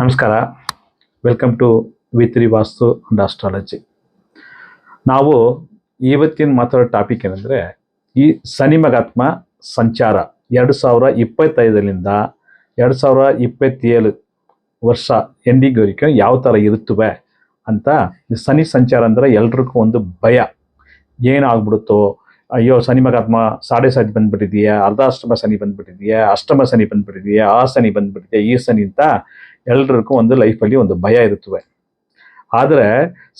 ನಮಸ್ಕಾರ. Welcome to ವಿತ್ರಿ Vastu and astrology ನಾವು ಇವತ್ತಿನ ಮಾತಾಡೋ ಟಾಪಿಕ್ ಏನಂದರೆ, ಈ ಸನಿಮಗಾತ್ಮ ಸಂಚಾರ ಎರಡು ಸಾವಿರ ಇಪ್ಪತ್ತೈದರಿಂದ ಎರಡು ಸಾವಿರ ಇಪ್ಪತ್ತೇಳು ವರ್ಷ ಎಂಡಿಂಗ್ವರೆಗೆ ಯಾವ ಥರ ಇರುತ್ತವೆ ಅಂತ ಶನಿ ಸಂಚಾರ ಅಂದರೆ ಎಲ್ರಿಗೂ ಒಂದು ಭಯ. ಏನಾಗ್ಬಿಡುತ್ತೋ, ಅಯ್ಯೋ, ಶನಿ ಮಗಾತ್ಮ ಸಾಡೆ ಸಾಧಿ ಬಂದ್ಬಿಟ್ಟಿದೆಯಾ, ಅರ್ಧಾಷ್ಟಮ ಶನಿ ಬಂದ್ಬಿಟ್ಟಿದೆಯಾ, ಅಷ್ಟಮ ಶನಿ ಬಂದ್ಬಿಟ್ಟಿದೆಯಾ, ಆ ಶನಿ ಬಂದ್ಬಿಟ್ಟಿದೆಯಾ, ಈ ಶನಿ ಅಂತ ಎಲ್ರಿಗೂ ಒಂದು ಲೈಫಲ್ಲಿ ಒಂದು ಭಯ ಇರುತ್ತವೆ. ಆದರೆ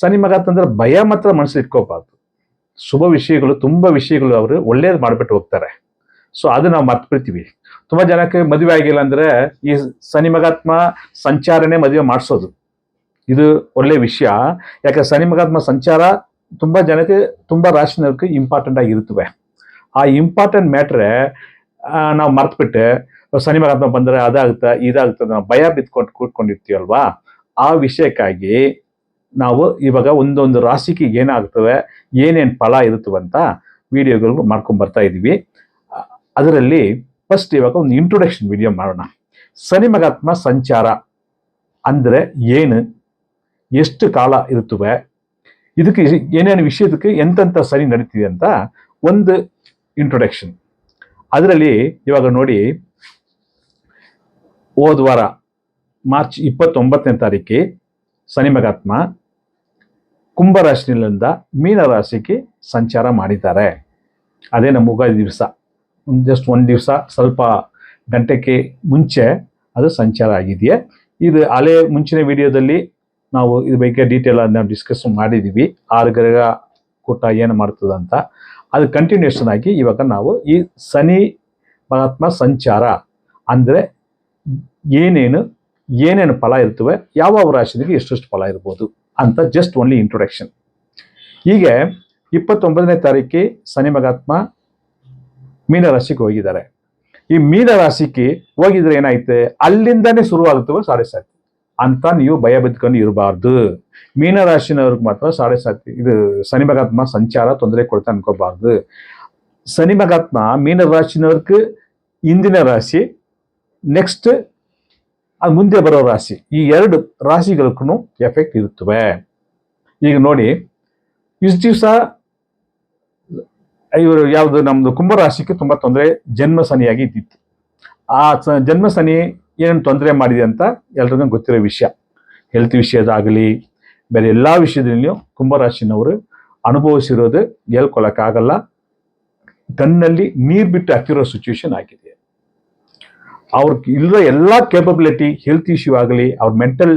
ಶನಿ ಮಗ ಅಂತಂದ್ರೆ ಭಯ ಮಾತ್ರ ಮನಸ್ಸು ಇಟ್ಕೋಬಾರ್ದು. ಶುಭ ವಿಷಯಗಳು, ತುಂಬ ವಿಷಯಗಳು ಅವರು ಒಳ್ಳೇದು ಮಾಡಿಬಿಟ್ಟು ಹೋಗ್ತಾರೆ. ಸೊ ಅದು ನಾವು ಮರ್ತ್ಬಿಡ್ತೀವಿ ತುಂಬ ಜನಕ್ಕೆ ಮದುವೆ ಆಗಿಲ್ಲ ಅಂದರೆ ಈ ಸನಿ ಮಗಾತ್ಮ ಸಂಚಾರನೇ ಮದುವೆ ಮಾಡಿಸೋದು. ಇದು ಒಳ್ಳೆ ವಿಷಯ. ಯಾಕೆ ಸನಿ ಮಗಾತ್ಮ ಸಂಚಾರ ತುಂಬ ಜನಕ್ಕೆ ತುಂಬ ರಾಶಿನವ್ರಿಗೆ ಇಂಪಾರ್ಟೆಂಟ್ ಆಗಿರುತ್ತವೆ. ಆ ಇಂಪಾರ್ಟೆಂಟ್ ಮ್ಯಾಟ್ರೆ ನಾವು ಮರ್ತ್ಬಿಟ್ಟು ಶನಿ ಮಗಾತ್ಮ ಬಂದರೆ ಅದಾಗುತ್ತೆ ಇದಾಗುತ್ತೆ ನಾವು ಭಯ ಬಿತ್ಕೊಂಡು ಕೂತ್ಕೊಂಡಿರ್ತೀವಲ್ವಾ? ಆ ವಿಷಯಕ್ಕಾಗಿ ನಾವು ಇವಾಗ ಒಂದೊಂದು ರಾಶಿಗೆ ಏನಾಗ್ತವೆ, ಏನೇನು ಫಲ ಇರುತ್ತವೆ ಅಂತ ವಿಡಿಯೋಗಳು ಮಾಡ್ಕೊಂಡು ಬರ್ತಾ ಇದ್ದೀವಿ. ಅದರಲ್ಲಿ ಫಸ್ಟ್ ಇವಾಗ ಒಂದು ಇಂಟ್ರೊಡಕ್ಷನ್ ವಿಡಿಯೋ ಮಾಡೋಣ. ಶನಿ ಮಗಾತ್ಮ ಸಂಚಾರ ಅಂದರೆ ಏನು? ಎಷ್ಟು ಕಾಲ ಇರುತ್ತವೆ? ಇದಕ್ಕೆ ಏನೇನು ವಿಷಯದಕ್ಕೆ ಎಂತೆಂಥ ಸರಿ ನಡೀತಿದೆ ಅಂತ ಒಂದು ಇಂಟ್ರೊಡಕ್ಷನ್ ಅದರಲ್ಲಿ ಇವಾಗ ನೋಡಿ ಹೋದ ವಾರ ಮಾರ್ಚ್ ಇಪ್ಪತ್ತೊಂಬತ್ತನೇ ತಾರೀಕಿ ಶನಿ ಮಗಾತ್ಮ ಕುಂಭರಾಶಿನಿಂದ ಮೀನರಾಶಿಗೆ ಸಂಚಾರ ಮಾಡಿದ್ದಾರೆ. ಅದೇ ನಮ್ಮ ಉಗಾದಿ ದಿವಸ. ಜಸ್ಟ್ ಒಂದು ದಿವಸ ಸ್ವಲ್ಪ ಗಂಟೆಗೆ ಮುಂಚೆ ಅದು ಸಂಚಾರ ಆಗಿದೆಯೇ. ಇದು ಹಳೆ ಮುಂಚಿನ ವಿಡಿಯೋದಲ್ಲಿ ನಾವು ಇದ್ರ ಬಗ್ಗೆ ಡೀಟೇಲ್ ನಾವು ಡಿಸ್ಕಸ್ ಮಾಡಿದ್ದೀವಿ ಆರು ಗ್ರಹ ಕೂಟ ಏನು ಮಾಡ್ತದೆ ಅಂತ. ಅದು ಕಂಟಿನ್ಯೂಷನ್ ಆಗಿ ಇವಾಗ ನಾವು ಈ ಶನಿ ಮಹಾತ್ಮ ಸಂಚಾರ ಅಂದರೆ ಏನೇನು ಏನೇನು ಫಲ ಇರ್ತವೆ ಯಾವ ರಾಶಿಗೆ ಎಷ್ಟೆಷ್ಟು ಫಲ ಇರ್ಬೋದು ಅಂತ ಜಸ್ಟ್ ಓನ್ಲಿ ಇಂಟ್ರೊಡಕ್ಷನ್ ಹೀಗೆ ಇಪ್ಪತ್ತೊಂಬತ್ತನೇ ತಾರೀಕಿ ಶನಿ ಮಗಾತ್ಮ ಮೀನರಾಶಿಗೆ ಹೋಗಿದ್ದಾರೆ. ಈ ಮೀನರಾಶಿಗೆ ಹೋಗಿದ್ರೆ ಏನಾಯ್ತು? ಅಲ್ಲಿಂದನೇ ಶುರುವಾಗುತ್ತವೆ ಸಾಡೆ ಸಾತಿ. ಅಂತ ನೀವು ಭಯ ಬಿದ್ಕೊಂಡು ಇರಬಾರ್ದು. ಮೀನರಾಶಿನವ್ರಿಗೆ ಮಾತ್ರ ಸಾಡೆ ಸಾತಿ, ಇದು ಶನಿ ಮಗಾತ್ಮ ಸಂಚಾರ ತೊಂದರೆ ಕೊಡ್ತಾ ಅನ್ಕೋಬಾರ್ದು. ಶನಿ ಮಗಾತ್ಮ ಮೀನರಾಶಿನವ್ರಿಗೆ ಇಂದಿನ ರಾಶಿ ನೆಕ್ಸ್ಟ್ ಅದು ಮುಂದೆ ಬರೋ ರಾಶಿ. ಈ ಎರಡು ರಾಶಿಗಳಿಗೂ ಎಫೆಕ್ಟ್ ಇರುತ್ತವೆ. ಈಗ ನೋಡಿ ಇಷ್ಟು ದಿವಸ ಇವರು ಯಾವುದು ನಮ್ಮದು ಕುಂಭರಾಶಿಗೆ ತುಂಬ ತೊಂದರೆ, ಜನ್ಮ ಸನಿಯಾಗಿ ಇದ್ದಿತ್ತು. ಆ ಜನ್ಮ ಸನಿ ಏನೇನು ತೊಂದರೆ ಮಾಡಿದೆ ಅಂತ ಎಲ್ರಿಗೂ ಗೊತ್ತಿರೋ ವಿಷಯ. ಹೆಲ್ತ್ ವಿಷಯದಾಗಲಿ, ಬೇರೆ ಎಲ್ಲ ವಿಷಯದಲ್ಲಿಯೂ ಕುಂಭರಾಶಿನವರು ಅನುಭವಿಸಿರೋದು ಹೇಳ್ಕೊಳ್ಳೋಕ್ಕಾಗಲ್ಲ ತನ್ನಲ್ಲಿ ನೀರು ಬಿಟ್ಟು ಹತ್ತಿರೋ ಸಿಚುವೇಶನ್ ಆಗಿದೆ. ಅವ್ರಿಗೆ ಇಲ್ಲದ ಎಲ್ಲ ಕೇಪಬಿಲಿಟಿ ಹೆಲ್ತ್ ಇಶ್ಯೂ ಆಗಲಿ, ಅವ್ರ ಮೆಂಟಲ್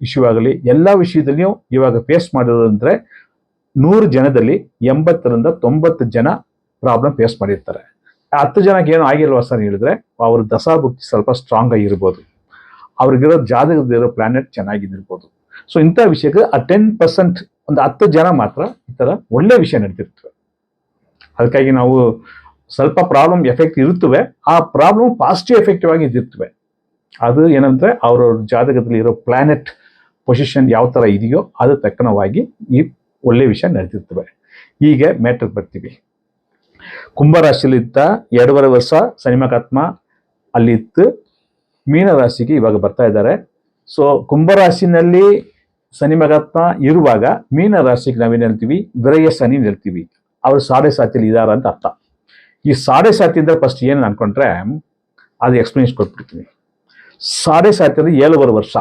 ಇಶ್ಯೂ ಆಗಲಿ, ಎಲ್ಲ ವಿಷಯದಲ್ಲಿಯೂ ಇವಾಗ ಫೇಸ್ ಮಾಡಿರೋದಂದ್ರೆ ನೂರು ಜನದಲ್ಲಿ ಎಂಬತ್ತರಿಂದ ತೊಂಬತ್ತು ಜನ ಪ್ರಾಬ್ಲಮ್ ಫೇಸ್ ಮಾಡಿರ್ತಾರೆ. ಹತ್ತು ಜನಕ್ಕೆ ಏನು ಆಗಿಲ್ವಾ ಸರ್ ಹೇಳಿದ್ರೆ, ಅವ್ರ ದಸಾಭುಕ್ತಿ ಸ್ವಲ್ಪ ಸ್ಟ್ರಾಂಗ್ ಆಗಿರ್ಬೋದು ಅವ್ರಿಗಿರೋ ಜಾತಕದಲ್ಲಿರೋ ಪ್ಲಾನೆಟ್ ಚೆನ್ನಾಗಿದ್ದಿರ್ಬೋದು ಸೊ ಇಂಥ ವಿಷಯಕ್ಕೆ ಆ ಟೆನ್ ಪರ್ಸೆಂಟ್ ಒಂದು ಹತ್ತು ಜನ ಮಾತ್ರ ಈ ಥರ ಒಳ್ಳೆ ವಿಷಯ ನಡೀತಿರ್ತವೆ ಅದಕ್ಕಾಗಿ ನಾವು ಸ್ವಲ್ಪ ಪ್ರಾಬ್ಲಮ್ ಎಫೆಕ್ಟ್ ಇರುತ್ತವೆ. ಆ ಪ್ರಾಬ್ಲಮ್ ಪಾಸಿಟಿವ್ ಎಫೆಕ್ಟಿವ್ ಆಗಿ ಇದ್ದಿರ್ತವೆ ಅದು ಏನಂದ್ರೆ ಅವರ ಜಾತಕದಲ್ಲಿ ಇರೋ ಪ್ಲಾನೆಟ್ ಪೊಸಿಷನ್ ಯಾವ ಥರ ಇದೆಯೋ ಅದು ತಕ್ಕನವಾಗಿ ಈ ಒಳ್ಳೆ ವಿಷಯ ನಡೆದಿರ್ತವೆ. ಹೀಗೆ ಮ್ಯಾಟ್ರಿಗೆ ಬರ್ತೀವಿ ಕುಂಭರಾಶಿಯಲ್ಲಿದ್ದ ಎರಡೂವರೆ ವರ್ಷ ಸನಿಮಕಾತ್ಮ ಅಲ್ಲಿತ್ತು. ಮೀನರಾಶಿಗೆ ಇವಾಗ ಬರ್ತಾ ಇದ್ದಾರೆ. ಸೊ ಕುಂಭರಾಶಿನಲ್ಲಿ ಶನಿ ಮಗಾತ್ಮ ಇರುವಾಗ ಮೀನರಾಶಿಗೆ ನಾವೇನು ಹೇಳ್ತೀವಿ? ವಿರಯ ಶನಿ ಹೇಳ್ತೀವಿ. ಅವರು ಸಾಡೆ ಸಾತಿಯಲ್ಲಿ ಇದ್ದಾರೆ ಅಂತ ಅರ್ಥ. ಈ ಸಾಡೆ ಸಾತಿ ಅಂದ್ರೆ ಫಸ್ಟ್ ಏನು ಅನ್ಕೊಂಡ್ರೆ ಅದು ಎಕ್ಸ್ಪ್ಲನೇಷನ್ ಕೊಟ್ಬಿಡ್ತೀನಿ. ಸಾಡೆ ಸಾತಿ ಅಂದ್ರೆ ಏಳುವರೆ ವರ್ಷ.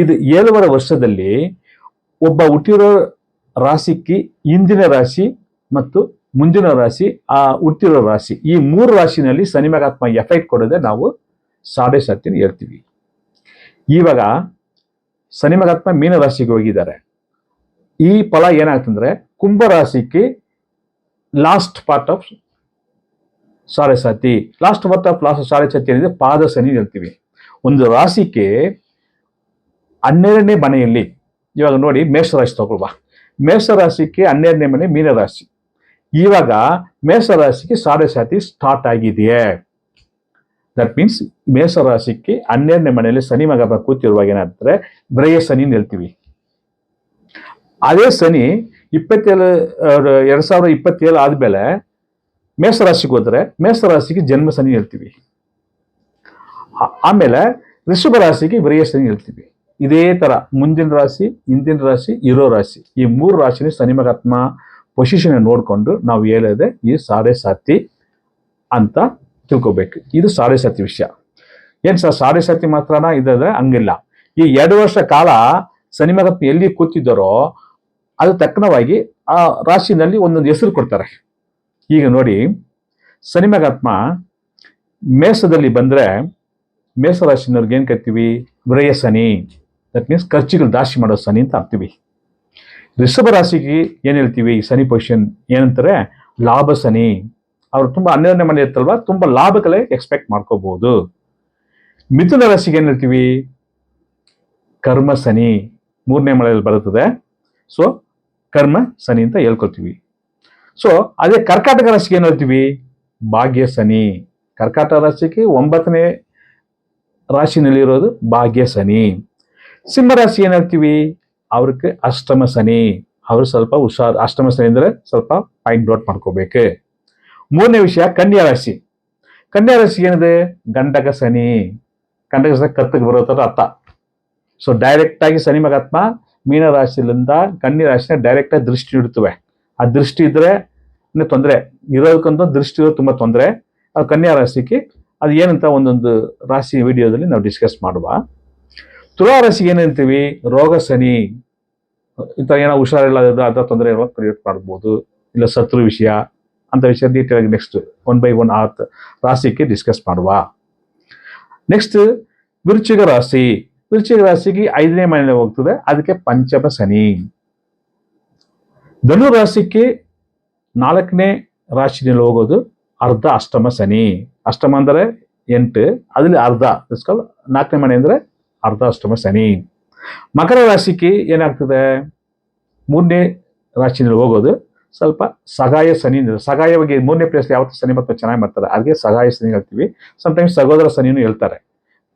ಇದು ಏಳುವರೆ ವರ್ಷದಲ್ಲಿ ಒಬ್ಬ ಹುಟ್ಟಿರೋ ರಾಶಿಕ್ಕಿ ಹಿಂದಿನ ರಾಶಿ ಮತ್ತು ಮುಂದಿನ ರಾಶಿ, ಆ ಹುಟ್ಟಿರೋ ರಾಶಿ, ಈ ಮೂರು ರಾಶಿನಲ್ಲಿ ಶನಿ ಮಗಾತ್ಮ ಎಫೆಕ್ಟ್ ಕೊಡೋದೇ ನಾವು ಸಾಡೆ ಸಾತಿನ ಹೇಳ್ತೀವಿ. ಇವಾಗ ಸನಿಮಗಾತ್ಮ ಮೀನ ರಾಶಿಗೆ ಹೋಗಿದ್ದಾರೆ. ಈ ಫಲ ಏನಾಗ್ತಂದ್ರೆ ಕುಂಭ ರಾಶಿಗೆ last part of Sade Sati. Last ಮತ್ತ ಪ್ಲಾಸ್ ಸಾರಸತಿ ಏನಿದೆ ಪಾದ ಶನಿ ಹೇಳ್ತೀವಿ. ಒಂದು ರಾಶಿಗೆ ಹನ್ನೆರಡನೇ ಮನೆಯಲ್ಲಿ, ಇವಾಗ ನೋಡಿ ಮೇಷರಾಶಿ ತಗೊಳ್ವಾ. ಮೇಷರಾಶಿಗೆ ಹನ್ನೆರಡನೇ ಮನೆ ಮೀನರಾಶಿ ಇವಾಗ ಮೇಷರಾಶಿಗೆ ಸಾರಸತಿ ಸಾತಿ ಸ್ಟಾರ್ಟ್ ಆಗಿದೆಯೇ? ದಟ್ ಮೀನ್ಸ್ ಮೇಷರಾಶಿಗೆ ಹನ್ನೆರಡನೇ ಮನೆಯಲ್ಲಿ ಶನಿ ಮಗ ಕೂತಿರುವಾಗ ಏನಾಗ್ತದೆ? ಬ್ರಯ ಶನಿ ಹೇಳ್ತೀವಿ. ಅದೇ ಶನಿ ಇಪ್ಪತ್ತೇಳು ಎರಡು ಸಾವಿರದ ಇಪ್ಪತ್ತೇಳು ಆದ್ಮೇಲೆ ಮೇಷರಾಶಿಗೆ ಹೋದ್ರೆ ಮೇಷರಾಶಿಗೆ ಜನ್ಮ ಶನಿ ಹೇಳ್ತೀವಿ. ಆಮೇಲೆ ಋಷಭ ರಾಶಿಗೆ ವಿರಯಶನಿ ಹೇಳ್ತೀವಿ. ಇದೇ ತರ ಮುಂದಿನ ರಾಶಿ, ಹಿಂದಿನ ರಾಶಿ, ಇರೋ ರಾಶಿ. ಈ ಮೂರು ರಾಶಿನ ಶನಿ ಮಹಾತ್ಮ ಪೊಸಿಷನ್ ನೋಡಿಕೊಂಡು ನಾವು ಹೇಳೋದೆ ಈ ಸಾಡೆ ಸಾತಿ ಅಂತ ತಿಳ್ಕೊಬೇಕು. ಇದು ಸಾಡೆ ಸಾತಿ ವಿಷಯ. ಏನ್ ಸರ್ ಸಾರೆ ಸಾತಿ ಮಾತ್ರನಾ? ಇದ್ರೆ ಹಂಗಿಲ್ಲ. ಈ ಎರಡು ವರ್ಷ ಕಾಲ ಶನಿ ಮಹಾತ್ಮ ಎಲ್ಲಿ ಕೂತಿದ್ದಾರೋ ಅದು ತಕ್ಕನವಾಗಿ ಆ ರಾಶಿನಲ್ಲಿ ಒಂದೊಂದು ಹೆಸರು ಕೊಡ್ತಾರೆ. ಈಗ ನೋಡಿ ಶನಿ ಮಹಾತ್ಮ ಮೇಷದಲ್ಲಿ ಬಂದ್ರೆ ಮೇಷ ರಾಶಿನವ್ರಿಗೆ ಏನು ಕರಿತೀವಿ? ವ್ರಯ ಸನಿ ದಟ್ ಮೀನ್ಸ್ ಖರ್ಚುಗಳು ದಾಸಿ ಮಾಡೋ ಸನಿ ಅಂತ ಹಾಕ್ತೀವಿ ರಿಷಭ ರಾಶಿಗೆ ಏನು ಹೇಳ್ತೀವಿ? ಈ ಸನಿ ಪೊಸಿಷನ್ ಏನಂತಾರೆ? ಲಾಭ ಸನಿ ಅವ್ರು ತುಂಬಾ ಅನ್ಯೋನ್ಯ ಮನೆ ಇರ್ತಲ್ವ ತುಂಬಾ ಲಾಭಗಳೇ ಎಕ್ಸ್ಪೆಕ್ಟ್ ಮಾಡ್ಕೋಬಹುದು ಮಿಥುನ ರಾಶಿಗೆ ಏನು ಹೇಳ್ತೀವಿ? ಕರ್ಮ ಸನಿ ಮೂರನೇ ಮಳೆಯಲ್ಲಿ ಬರುತ್ತದೆ. ಸೊ ಕರ್ಮ ಸನಿ ಅಂತ ಹೇಳ್ಕೊತೀವಿ ಸೊ ಅದೇ ಕರ್ಕಾಟಕ ರಾಶಿಗೆ ಏನು ಹೇಳ್ತೀವಿ? ಭಾಗ್ಯ ಶನಿ. ಕರ್ಕಾಟಕ ರಾಶಿಗೆ ಒಂಬತ್ತನೇ ರಾಶಿನಲ್ಲಿರೋದು ಭಾಗ್ಯ ಶನಿ. ಸಿಂಹ ರಾಶಿ ಏನು ಹೇಳ್ತೀವಿ? ಅವ್ರಿಗೆ ಅಷ್ಟಮ ಶನಿ. ಅವರು ಸ್ವಲ್ಪ ಹುಷಾರ್, ಅಷ್ಟಮ ಶನಿ ಅಂದರೆ ಸ್ವಲ್ಪ ಪಾಯಿಂಟ್ ಔಟ್ ಮಾಡ್ಕೋಬೇಕು. ಮೂರನೇ ವಿಷಯ, ಕನ್ಯಾ ರಾಶಿ. ಕನ್ಯಾ ರಾಶಿ ಏನಿದೆ? ಗಂಡಕ ಶನಿ. ಗಂಡಕ ಶನಿ ಕತ್ತಿಗೆ ಬರೋ ಥರ ಅರ್ಥ ಸೊ ಡೈರೆಕ್ಟಾಗಿ ಶನಿ ಮಗಾತ್ಮ ಮೀನ ರಾಶಿಯಿಂದ ಕನ್ಯಾ ರಾಶಿನ ಡೈರೆಕ್ಟಾಗಿ ದೃಷ್ಟಿ ಇಡ್ತವೆ. ಆ ದೃಷ್ಟಿ ಇದ್ರೆ ತೊಂದರೆ. ಇರೋದಕ್ಕಂತ ದೃಷ್ಟಿ ಇರೋದು ತುಂಬಾ ತೊಂದರೆ. ಅದು ಕನ್ಯಾ ರಾಶಿಗೆ ಅದು ಏನಂತ ಒಂದೊಂದು ರಾಶಿ ವಿಡಿಯೋದಲ್ಲಿ ನಾವು ಡಿಸ್ಕಸ್ ಮಾಡುವ. ತುಲಾ ರಾಶಿಗೆ ಏನಂತೀವಿ ರೋಗ ಶನಿ. ಇಂಥ ಏನೋ ಹುಷಾರಿಲ್ಲ ಅದರ ತೊಂದರೆ ಕ್ರಿಯೇಟ್ ಮಾಡ್ಬೋದು. ಇಲ್ಲ ಶತ್ರು ವಿಷಯ ಅಂತ ವಿಷಯ ಡೀಟೇಲ್ ಆಗಿ ನೆಕ್ಸ್ಟ್ ಒನ್ ಬೈ ಒನ್ ಆತ್ ರಾಶಿಗೆ ಡಿಸ್ಕಸ್ ಮಾಡುವ. ನೆಕ್ಸ್ಟ್ ವಿರುಚಿಗ ರಾಶಿ. ವಿರುಚಿಗ ರಾಶಿಗೆ ಐದನೇ ಮನೆಯಲ್ಲಿ ಹೋಗ್ತದೆ. ಅದಕ್ಕೆ ಪಂಚಮ ಶನಿ. ಧನು ರಾಶಿಗೆ ನಾಲ್ಕನೇ ರಾಶಿನಲ್ಲಿ ಹೋಗೋದು ಅರ್ಧ ಅಷ್ಟಮ ಶನಿ. ಅಷ್ಟಮ ಅಂದರೆ ಎಂಟು, ಅದರಲ್ಲಿ ಅರ್ಧ ಇಸ್ಕೊಲ್ ನಾಲ್ಕನೇ ಮನೆ ಅಂದರೆ ಅರ್ಧ ಅಷ್ಟಮ ಶನಿ. ಮಕರ ರಾಶಿಗೆ ಏನಾಗ್ತದೆ? ಮೂರನೇ ರಾಶಿನಲ್ಲಿ ಹೋಗೋದು ಸ್ವಲ್ಪ ಸಗಾಯ ಶನಿ ಸಗಾಯವಾಗಿ ಮೂರನೇ ಪ್ಲೇಸ್ ಯಾವತ್ತು ಶನಿ ಮತ್ತು ಚೆನ್ನಾಗಿ ಮಾಡ್ತಾರೆ. ಅದಕ್ಕೆ ಸಗಾಯ ಶನಿ ಹೇಳ್ತೀವಿ. ಸಮಟೈಮ್ಸ್ ಸಹೋದರ ಶನಿನೂ ಹೇಳ್ತಾರೆ.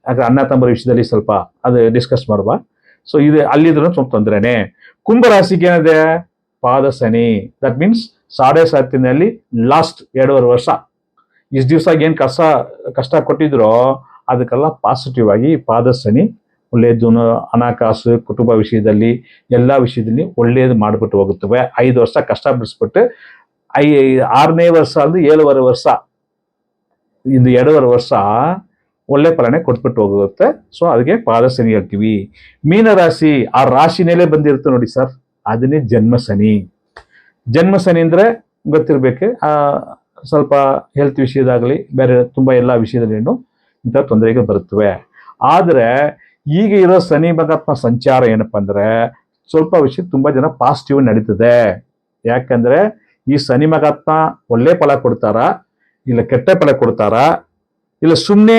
ಯಾಕಂದ್ರೆ ಅಣ್ಣ ತಮ್ಮರ ವಿಷಯದಲ್ಲಿ ಸ್ವಲ್ಪ ಅದು ಡಿಸ್ಕಸ್ ಮಾಡುವ. ಸೊ ಇದು ಅಲ್ಲಿದ್ರು ಸ್ವಲ್ಪ ತೊಂದರೆನೇ. ಕುಂಭ ರಾಶಿಗೆ ಏನಿದೆ? ಪಾದ ಶನಿ ದಟ್ ಮೀನ್ಸ್ ಸಾಡೆ ಸತ್ತಿನಲ್ಲಿ ಲಾಸ್ಟ್ ಎರಡೂವರೆ ವರ್ಷ. ಇಷ್ಟು ದಿವಸ ಏನು ಕಷ್ಟ ಕಷ್ಟ ಕೊಟ್ಟಿದ್ರೋ ಅದಕ್ಕೆಲ್ಲ ಪಾಸಿಟಿವ್ ಆಗಿ ಪಾದ ಶನಿ ಒಳ್ಳೆಯದು ಹಣಕಾಸು, ಕುಟುಂಬ ವಿಷಯದಲ್ಲಿ, ಎಲ್ಲ ವಿಷಯದಲ್ಲಿ ಒಳ್ಳೆಯದು ಮಾಡಿಬಿಟ್ಟು ಹೋಗುತ್ತವೆ ಐದು ವರ್ಷ ಕಷ್ಟ ಬಿಡಿಸ್ಬಿಟ್ಟು ಐ, ಆರನೇ ವರ್ಷ ಅಂದ್ರೆ ಏಳುವರೆ ವರ್ಷ. ಇದು ಎರಡೂವರೆ ವರ್ಷ ಒಳ್ಳೆ ಫಲನೆ ಕೊಟ್ಬಿಟ್ಟು ಹೋಗುತ್ತೆ. ಸೊ ಅದಕ್ಕೆ ಪಾದ ಶನಿ ಹೇಳ್ತೀವಿ ಮೀನ ರಾಶಿ ಆ ರಾಶಿನಲ್ಲೇ ಬಂದಿರುತ್ತೆ ನೋಡಿ ಸರ್. ಅದನ್ನೇ ಜನ್ಮ ಜನ್ಮಸನಿ ಜನ್ಮ ಗೊತ್ತಿರಬೇಕೆ ಅಂದ್ರೆ ಗೊತ್ತಿರ್ಬೇಕು ಸ್ವಲ್ಪ ಹೆಲ್ತ್ ವಿಷಯದಾಗಲಿ ಬೇರೆ ತುಂಬಾ ಎಲ್ಲ ವಿಷಯದಲ್ಲಿ ಇಂಥ ತೊಂದರೆಗೆ ಬರುತ್ತವೆ. ಆದರೆ ಈಗ ಇರೋ ಶನಿ ಮಹಾತ್ಮ ಸಂಚಾರ ಏನಪ್ಪ ಅಂದರೆ ಸ್ವಲ್ಪ ವಿಷಯ ತುಂಬಾ ಜನ ಪಾಸಿಟಿವ್ ನಡೀತದೆ. ಯಾಕಂದ್ರೆ ಈ ಶನಿ ಮಹಾತ್ಮ ಒಳ್ಳೆ ಫಲ ಕೊಡ್ತಾರ, ಇಲ್ಲ ಕೆಟ್ಟ ಫಲ ಕೊಡ್ತಾರ, ಇಲ್ಲ ಸುಮ್ಮನೆ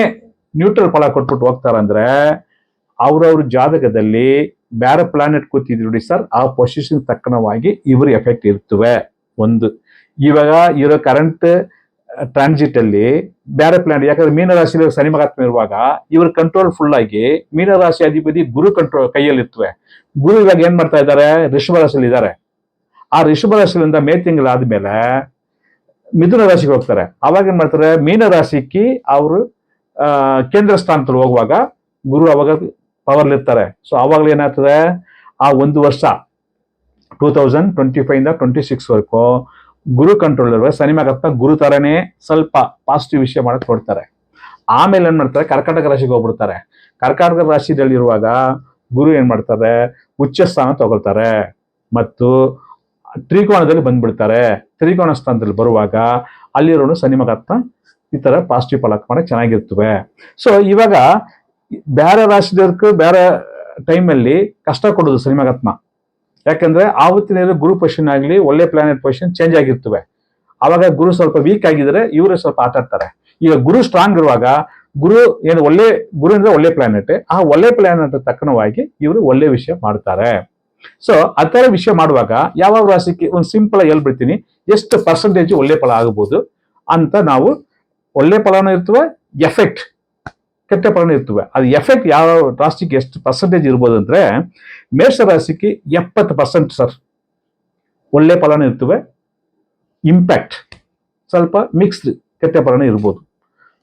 ನ್ಯೂಟ್ರಲ್ ಫಲ ಕೊಟ್ಬಿಟ್ಟು ಹೋಗ್ತಾರ ಅಂದ್ರೆ ಅವ್ರವ್ರ ಜಾತಕದಲ್ಲಿ ಬೇರೆ ಪ್ಲಾನೆಟ್ ನೋಡಿ ಸರ್ ಆ ಪೊಸಿಷನ್ ತಕ್ಕನವಾಗಿ ಇವ್ರ ಎಫೆಕ್ಟ್ ಇರ್ತವೆ. ಒಂದು, ಇವಾಗ ಇರೋ ಕರೆಂಟ್ ಟ್ರಾನ್ಸಿಟ್ ಅಲ್ಲಿ ಬೇರೆ ಪ್ಲಾನೆಟ್ ಯಾಕಂದ್ರೆ ಮೀನರಾಶಿಯಲ್ಲಿ ಶನಿ ಮಹಾತ್ಮ ಇರುವಾಗ ಇವ್ರ ಕಂಟ್ರೋಲ್ ಫುಲ್ ಆಗಿ ಮೀನರಾಶಿ ಅಧಿಪತಿ ಗುರು ಕಂಟ್ರೋಲ್ ಕೈಯಲ್ಲಿ ಇರ್ತವೆ. ಗುರು ಇವಾಗ ಏನ್ ಮಾಡ್ತಾ ಇದ್ದಾರೆ? ಋಷಭ ರಾಶಿಯಲ್ಲಿ ಇದ್ದಾರೆ. ಆ ಋಷಭ ರಾಶಿಯಿಂದ ಮೇ ತಿಂಗಳಾದ್ಮೇಲೆ ಮಿಥುನ ರಾಶಿಗೆ ಹೋಗ್ತಾರೆ. ಅವಾಗ ಏನ್ ಮಾಡ್ತಾರೆ? ಮೀನ ರಾಶಿಗೆ ಅವರು ಕೇಂದ್ರ ಸ್ಥಾನದಲ್ಲಿ ಹೋಗುವಾಗ ಗುರು ಅವಾಗ ಪವರ್ ಇರ್ತಾರೆ. ಸೊ ಆವಾಗಲೇ ಏನಾಗ್ತದೆ? ಆ ಒಂದು ವರ್ಷ ಟೂ ತೌಸಂಡ್ ಟ್ವೆಂಟಿ ಫೈವ್ ಇಂದ ಟ್ವೆಂಟಿ ಸಿಕ್ಸ್ ವರೆಗೂ, ಗುರು ಕಂಟ್ರೋಲ್ ಇರುವ ಶನಿಮಾಗತ್ತ ಗುರು ತರನೇ ಸ್ವಲ್ಪ ಪಾಸಿಟಿವ್ ವಿಷಯ ಮಾಡಕ್ಕೆ ಕೊಡ್ತಾರೆ ಆಮೇಲೆ ಏನು ಮಾಡ್ತಾರೆ? ಕರ್ಕಾಟಕ ರಾಶಿಗೆ ಹೋಗ್ಬಿಡ್ತಾರೆ. ಕರ್ಕಾಟಕ ರಾಶಿಯಲ್ಲಿರುವಾಗ ಗುರು ಏನು ಮಾಡ್ತಾರೆ? ಉಚ್ಚ ಸ್ಥಾನ ತಗೊಳ್ತಾರೆ. ಮತ್ತು ತ್ರಿಕೋಣದಲ್ಲಿ ಬಂದ್ಬಿಡ್ತಾರೆ. ತ್ರಿಕೋಣ ಸ್ಥಾನದಲ್ಲಿ ಬರುವಾಗ ಅಲ್ಲಿರೋನು ಶನಿ ಮಗತ್ತ ಈ ಥರ ಪಾಸಿಟಿವ್ ಫಲಕ ಮಾಡಕ್ ಚೆನ್ನಾಗಿರ್ತವೆ. ಸೊ ಇವಾಗ ಬೇರೆ ರಾಶಿದವ್ರಿಗೆ ಬೇರೆ ಟೈಮಲ್ಲಿ ಕಷ್ಟ ಕೊಡೋದು ಸಿನಿಮಾಗತ್ಮ ಯಾಕಂದ್ರೆ ಆವತ್ತಿನ ಗುರು ಪೊಸಿಷನ್ ಆಗಲಿ, ಒಳ್ಳೆ ಪ್ಲಾನೆಟ್ ಪೊಸಿಷನ್ ಚೇಂಜ್ ಆಗಿರ್ತವೆ. ಅವಾಗ ಗುರು ಸ್ವಲ್ಪ ವೀಕ್ ಆಗಿದ್ರೆ ಇವರು ಸ್ವಲ್ಪ ಆಟ ಆಡ್ತಾರೆ ಈಗ ಗುರು ಸ್ಟ್ರಾಂಗ್ ಇರುವಾಗ ಗುರು ಏನು ಒಳ್ಳೆ, ಗುರು ಅಂದ್ರೆ ಒಳ್ಳೆ ಪ್ಲಾನೆಟ್ ಆ ಒಳ್ಳೆ ಪ್ಲಾನೆಟ್ ತಕ್ಕನವಾಗಿ ಇವರು ಒಳ್ಳೆ ವಿಷಯ ಮಾಡ್ತಾರೆ. ಸೊ ಆ ಥರ ವಿಷಯ ಮಾಡುವಾಗ ಯಾವ ರಾಶಿಗೆ ಒಂದು ಸಿಂಪಲ್ ಆಗಿ ಹೇಳ್ಬಿಡ್ತೀನಿ. ಎಷ್ಟು ಪರ್ಸೆಂಟೇಜ್ ಒಳ್ಳೆ ಫಲ ಆಗಬಹುದು ಅಂತ ನಾವು ಒಳ್ಳೆ ಫಲನೂ ಇರ್ತವೆ ಎಫೆಕ್ಟ್ ಕೆಟ್ಟ ಪರಿಣಾಮ ಇರ್ತವೆ. ಅದು ಎಫೆಕ್ಟ್ ಯಾವ ರಾಶಿಗೆ ಎಷ್ಟು ಪರ್ಸೆಂಟೇಜ್ ಇರ್ಬೋದು ಅಂದರೆ ಮೇಷ ರಾಶಿಗೆ ಎಪ್ಪತ್ತು ಪರ್ಸೆಂಟ್ ಸರ್ ಒಳ್ಳೆ ಫಲನೂ ಇರ್ತವೆ. ಇಂಪ್ಯಾಕ್ಟ್ ಸ್ವಲ್ಪ ಮಿಕ್ಸ್ಡ್ ಕೆಟ್ಟ ಪರಿಣಾಮ ಇರ್ಬೋದು.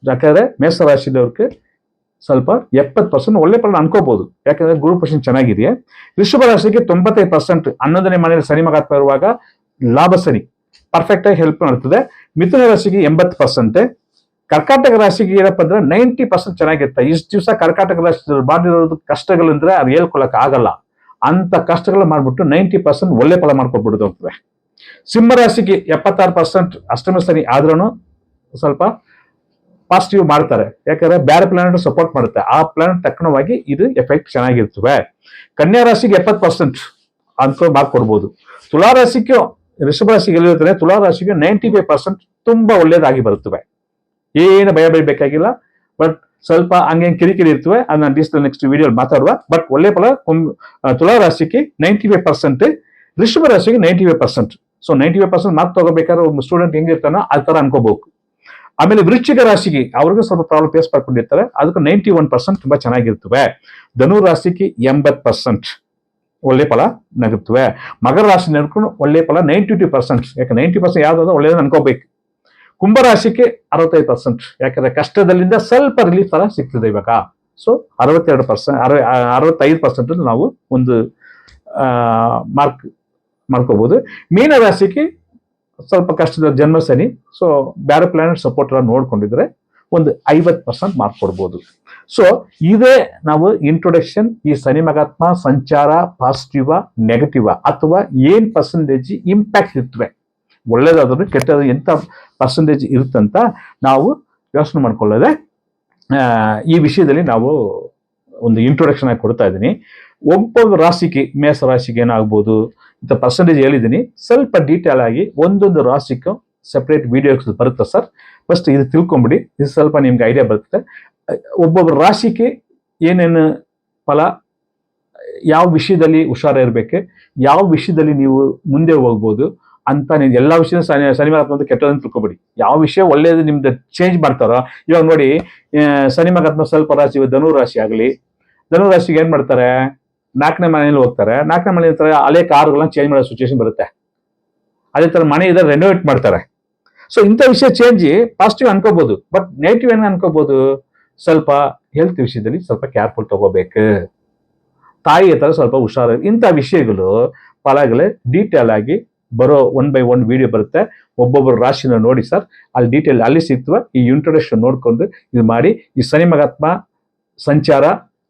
ಯಾಕಂದರೆ ಮೇಷ ರಾಶಿದವ್ರಿಗೆ ಸ್ವಲ್ಪ ಎಪ್ಪತ್ತು ಪರ್ಸೆಂಟ್ ಒಳ್ಳೆ ಫಲ ಅನ್ಕೋಬಹುದು ಯಾಕಂದರೆ ಗುರು ಪರ್ಸೆಂಟ್ ಚೆನ್ನಾಗಿದೆ ವೃಷಭ ರಾಶಿಗೆ ತೊಂಬತ್ತೈದು ಪರ್ಸೆಂಟ್ ಹನ್ನೊಂದನೇ ಮನೆಯಲ್ಲಿ ಶನಿ ಮಗಾತ್ಮ ಇರುವಾಗ ಲಾಭ ಸನಿ ಪರ್ಫೆಕ್ಟಾಗಿ ಹೆಲ್ಪ್ ಮಾಡ್ತದೆ. ಮಿಥುನ ರಾಶಿಗೆ ಎಂಬತ್ತು ಪರ್ಸೆಂಟ್ ಕರ್ಕಾಟಕ ರಾಶಿಗೆ ಏನಪ್ಪ ಅಂದ್ರೆ ನೈಂಟಿ ಪರ್ಸೆಂಟ್ ಚೆನ್ನಾಗಿರುತ್ತೆ. ಇಷ್ಟು ದಿವಸ ಕರ್ಕಾಟಕ ರಾಶಿ ಮಾಡಿರೋದು ಕಷ್ಟಗಳಂದ್ರೆ ಅದು ಹೇಳ್ಕೊಳಕ್ ಆಗಲ್ಲ. ಅಂತ ಕಷ್ಟಗಳು ಮಾಡ್ಬಿಟ್ಟು ನೈಂಟಿ ಪರ್ಸೆಂಟ್ ಒಳ್ಳೆ ಫಲ ಮಾಡ್ಕೊಬಿಡುದು ಹೋಗ್ತದೆ ಸಿಂಹ ರಾಶಿಗೆ ಎಪ್ಪತ್ತಾರು ಪರ್ಸೆಂಟ್ ಅಷ್ಟಮ ಸರಿ ಆದ್ರೂ ಸ್ವಲ್ಪ ಪಾಸಿಟಿವ್ ಮಾಡ್ತಾರೆ. ಯಾಕಂದ್ರೆ ಬೇರೆ ಪ್ಲಾನೆಟ್ ಸಪೋರ್ಟ್ ಮಾಡುತ್ತೆ. ಆ ಪ್ಲಾನೆಟ್ ತಕ್ಕಣವಾಗಿ ಇದು ಎಫೆಕ್ಟ್ ಚೆನ್ನಾಗಿರ್ತವೆ. ಕನ್ಯಾ ರಾಶಿಗೆ ಎಪ್ಪತ್ತು ಪರ್ಸೆಂಟ್ ಅಂತ ಮಾಡ್ಕೊಡ್ಬೋದು. ಕೊಡ್ಬೋದು ತುಲಾ ರಾಶಿಗೆ ಋಷಭ ರಾಶಿಗೆ ಎಲ್ಲಿರ್ತಾರೆ? ತುಲಾ ರಾಶಿಗೆ ನೈಂಟಿ ಫೈವ್ ಪರ್ಸೆಂಟ್ ತುಂಬಾ ಒಳ್ಳೇದಾಗಿ ಬರುತ್ತವೆ. ಏನು ಭಯ ಬೀಳ್ಬೇಕಾಗಿಲ್ಲ ಬಟ್ ಸ್ವಲ್ಪ ಹಂಗೆ ಕಿರಿಕಿರಿ ಇರ್ತವೆ, ಅದನ್ನ ಡಿಸ್ ನೆಕ್ಸ್ಟ್ ವಿಡಿಯೋ ಮಾತಾಡುವ. ಬಟ್ ಒಳ್ಳೆ ಫಲ ತುಲಾ ರಾಶಿಗೆ ನೈಂಟಿ ಫೈವ್ ಪರ್ಸೆಂಟ್ ಋಷಭ ರಾಶಿಗೆ ninety five percent so ninety five percent mark ತಗೋಬೇಕಾದ್ರೆ ಒಬ್ಬ ಸ್ಟೂಡೆಂಟ್ ಹೆಂಗಿರ್ತಾನೋ ಆ ತರ ಅನ್ಕೋಬೇಕು ಆಮೇಲೆ ವೃಶ್ಚಿಕ ರಾಶಿಗೆ ಅವ್ರಿಗೂ ಸ್ವಲ್ಪ ಪ್ರಾಬ್ಲಮ್ ಫೇಸ್ ಮಾಡ್ಕೊಂಡಿರ್ತಾರೆ. ಅದಕ್ಕೆ ನೈಂಟಿ ಒನ್ ಪರ್ಸೆಂಟ್ ತುಂಬಾ ಚೆನ್ನಾಗಿರ್ತವೆ. ಧನು ರಾಶಿಗೆ ಎಂಬತ್ ಪರ್ಸೆಂಟ್ ಒಳ್ಳೆ ಫಲ ನಗುತ್ತವೆ. ಮಗರ ರಾಶಿ ನಡ್ಕೊಂಡು ಒಳ್ಳೆ ಫಲ ನೈಂಟಿ ಟು ಪರ್ಸೆಂಟ್ ಯಾಕೆ ನೈಂಟಿ ಪರ್ಸೆಂಟ್ ಯಾವ್ದಾದ್ರು ಒಳ್ಳೇದು ಅನ್ಕೋಬೇಕು. ಕುಂಭರಾಶಿಗೆ ಅರವತ್ತೈದು ಪರ್ಸೆಂಟ್ ಯಾಕಂದ್ರೆ ಕಷ್ಟದಲ್ಲಿಂದ ಸ್ವಲ್ಪ ರಿಲೀಫ್ ತರ ಸಿಗ್ತದೆ ಇವಾಗ. ಸೊ ಅರವತ್ತೆರಡು ಪರ್ಸೆಂಟ್ ಅರವತ್ತೈದು ಪರ್ಸೆಂಟ್ ನಾವು ಒಂದು ಮಾರ್ಕ್ ಮಾಡ್ಕೋಬಹುದು ಮೀನ ರಾಶಿಗೆ ಸ್ವಲ್ಪ ಕಷ್ಟದ ಜನ್ಮ ಶನಿ ಸೊ ಬೇರೆ ಪ್ಲಾನೆಟ್ ಸಪೋರ್ಟ್ ಎಲ್ಲ ನೋಡ್ಕೊಂಡಿದ್ರೆ ಒಂದು ಐವತ್ತು ಪರ್ಸೆಂಟ್ ಮಾರ್ಕ್ ಕೊಡ್ಬೋದು. ಸೊ ಇದೇ ನಾವು ಇಂಟ್ರೊಡಕ್ಷನ್ ಈ ಶನಿ ಮಗಾತ್ಮ ಸಂಚಾರ ಪಾಸಿಟಿವ ನೆಗೆಟಿವ ಅಥವಾ ಏನ್ ಪರ್ಸೆಂಟೇಜ್ ಇಂಪ್ಯಾಕ್ಟ್ ಇರ್ತವೆ. ಒಳ್ಳೇದಾದ್ರೂ ಕೆಟ್ಟದ್ದು ಎಂಥ ಪರ್ಸೆಂಟೇಜ್ ಇರುತ್ತಂತ ನಾವು ಯೋಚನೆ ಮಾಡ್ಕೊಳ್ಳೋದೆ ಈ ವಿಷಯದಲ್ಲಿ ನಾವು ಒಂದು ಇಂಟ್ರೊಡಕ್ಷನ್ ಆಗಿ ಕೊಡ್ತಾ ಇದ್ದೀನಿ. ಒಬ್ಬೊಬ್ಬ ರಾಶಿಗೆ, ಮೇಷ ರಾಶಿಗೆ ಏನಾಗ್ಬೋದು, ಇಂಥ ಪರ್ಸೆಂಟೇಜ್ ಹೇಳಿದ್ದೀನಿ. ಸ್ವಲ್ಪ ಡೀಟೇಲ್ ಆಗಿ ಒಂದೊಂದು ರಾಶಿಗೂ ಸಪ್ರೇಟ್ ವಿಡಿಯೋಸ್ ಬರುತ್ತೆ ಸರ್? ಫಸ್ಟ್ ಇದು ತಿಳ್ಕೊಂಬಿಡಿ, ಇದು ಸ್ವಲ್ಪ ನಿಮ್ಗೆ ಐಡಿಯಾ ಬರುತ್ತೆ ಒಬ್ಬೊಬ್ಬ ರಾಶಿಗೆ ಏನೇನು ಫಲ, ಯಾವ ವಿಷಯದಲ್ಲಿ ಹುಷಾರಿರ್ಬೇಕು, ಯಾವ ವಿಷಯದಲ್ಲಿ ನೀವು ಮುಂದೆ ಹೋಗ್ಬೋದು ಅಂತ ನೀವು ಎಲ್ಲ ವಿಷಯ ಶನಿ ಶನಿವಾರ ಅಂತ ಕೆಟ್ಟದನ್ನು ತಿಳ್ಕೊಬೇಡಿ. ಯಾವ ವಿಷಯ ಒಳ್ಳೇದು ನಿಮ್ದು ಚೇಂಜ್ ಮಾಡ್ತಾರೋ ಇವಾಗ ನೋಡಿ ಆ, ಶನಿ ಮಗಾತ್ಮ ಸ್ವಲ್ಪ ರಾಶಿ ಧನು ರಾಶಿ ಆಗಲಿ ಧನು ರಾಶಿಗೆ ಏನು ಮಾಡ್ತಾರೆ ನಾಲ್ಕನೇ ಮನೆಯಲ್ಲಿ ಹೋಗ್ತಾರೆ ನಾಲ್ಕನೇ ಮನೆ ಇರ್ತಾರೆ ಹಳೆ ಕಾರುಗಳನ್ನ ಚೇಂಜ್ ಮಾಡೋ ಸಿಚುವೇಶನ್ ಬರುತ್ತೆ. ಅದೇ ತರ ಮನೆ ಇದ್ರೆ ರೆನೋವೇಟ್ ಮಾಡ್ತಾರೆ. ಸೊ ಇಂಥ ವಿಷಯ ಚೇಂಜ್ ಪಾಸಿಟಿವ್ ಅನ್ಕೋಬಹುದು ಬಟ್ ನೆಗೆಟಿವ್ ಏನ್ ಅನ್ಕೋಬಹುದು ಸ್ವಲ್ಪ ಹೆಲ್ತ್ ವಿಷಯದಲ್ಲಿ ಸ್ವಲ್ಪ ಕೇರ್ಫುಲ್ ತಗೋಬೇಕು. ತಾಯಿ ಹತ್ರ ಸ್ವಲ್ಪ ಹುಷಾರು ಇಂಥ ವಿಷಯಗಳು ಫಲಗಳೇ ಡೀಟೇಲ್ ಆಗಿ ಬರೋ ಒನ್ ಬೈ ಒನ್ ವಿಡಿಯೋ ಬರುತ್ತೆ. ಒಬ್ಬೊಬ್ಬರು ರಾಶಿನ ನೋಡಿ ಸರ್, ಅಲ್ಲಿ ಡೀಟೇಲ್ ಅಲ್ಲಿ ಸಿಗ್ತವೆ. ಈ ಇಂಟ್ರೊಡಕ್ಷನ್ ನೋಡ್ಕೊಂಡು ಇದು ಮಾಡಿ. ಈ ಶನಿ ಮಗಾತ್ಮ ಸಂಚಾರ,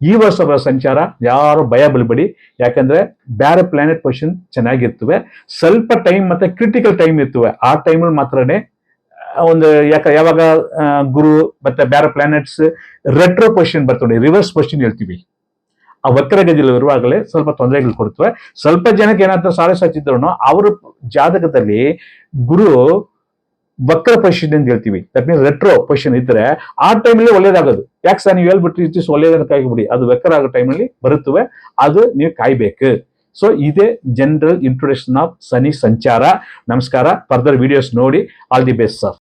ಈ ವರ್ಷ ಸಂಚಾರ, ಯಾರು ಭಯ ಬೀಳ್ಬೇಡಿ. ಯಾಕಂದ್ರೆ ಬೇರೆ ಪ್ಲಾನೆಟ್ ಪೊಸಿಷನ್ ಚೆನ್ನಾಗಿರ್ತವೆ. ಸ್ವಲ್ಪ ಟೈಮ್ ಮತ್ತೆ ಕ್ರಿಟಿಕಲ್ ಟೈಮ್ ಇರ್ತವೆ. ಆ ಟೈಮಲ್ಲಿ ಮಾತ್ರನೇ ಒಂದು ಯಾಕ, ಯಾವಾಗ ಗುರು ಮತ್ತೆ ಬೇರೆ ಪ್ಲಾನೆಟ್ಸ್ ರೆಟ್ರೋ ಪೊಸಿಷನ್ ಬರ್ತವೆ ರಿವರ್ಸ್ ಪೊಸಿಷನ್ ಹೇಳ್ತೀವಿ. ಆ ವಕ್ರಗತಿಯಲ್ಲಿ ಇರುವಾಗಲೇ ಸ್ವಲ್ಪ ತೊಂದರೆಗಳು ಕೊಡ್ತವೆ. ಸ್ವಲ್ಪ ಜನಕ್ಕೆ ಏನಾದ್ರು ಸಾಲ ಸಾಚಿದ್ರು ಅವರು ಜಾತಕದಲ್ಲಿ ಗುರು ವಕ್ರ ಪೊಸಿಷನ್ ಅಂತ ಹೇಳ್ತೀವಿ. ದಟ್ ಮೀನ್ಸ್ ರೆಟ್ರೋ ಪೊಸಿಷನ್ ಇದ್ರೆ ಆ ಟೈಮಲ್ಲಿ ಒಳ್ಳೇದಾಗೋದು. ಯಾಕೆ ಸರ್ ನೀವು ಹೇಳ್ಬಿಟ್ರಿ ಇಷ್ಟು ಒಳ್ಳೇದನ್ನ ಕಾಯ್ಬಿಡಿ. ಅದು ವಕ್ರ ಆಗೋ ಟೈಮಲ್ಲಿ ಬರುತ್ತವೆ. ಅದು ನೀವು ಕಾಯ್ಬೇಕು. ಸೊ ಇದೇ ಜನರಲ್ ಇಂಟ್ರೊಡಕ್ಷನ್ ಆಫ್ ಸನಿ ಸಂಚಾರ ನಮಸ್ಕಾರ. ಫರ್ದರ್ ವಿಡಿಯೋಸ್ ನೋಡಿ. All the best sir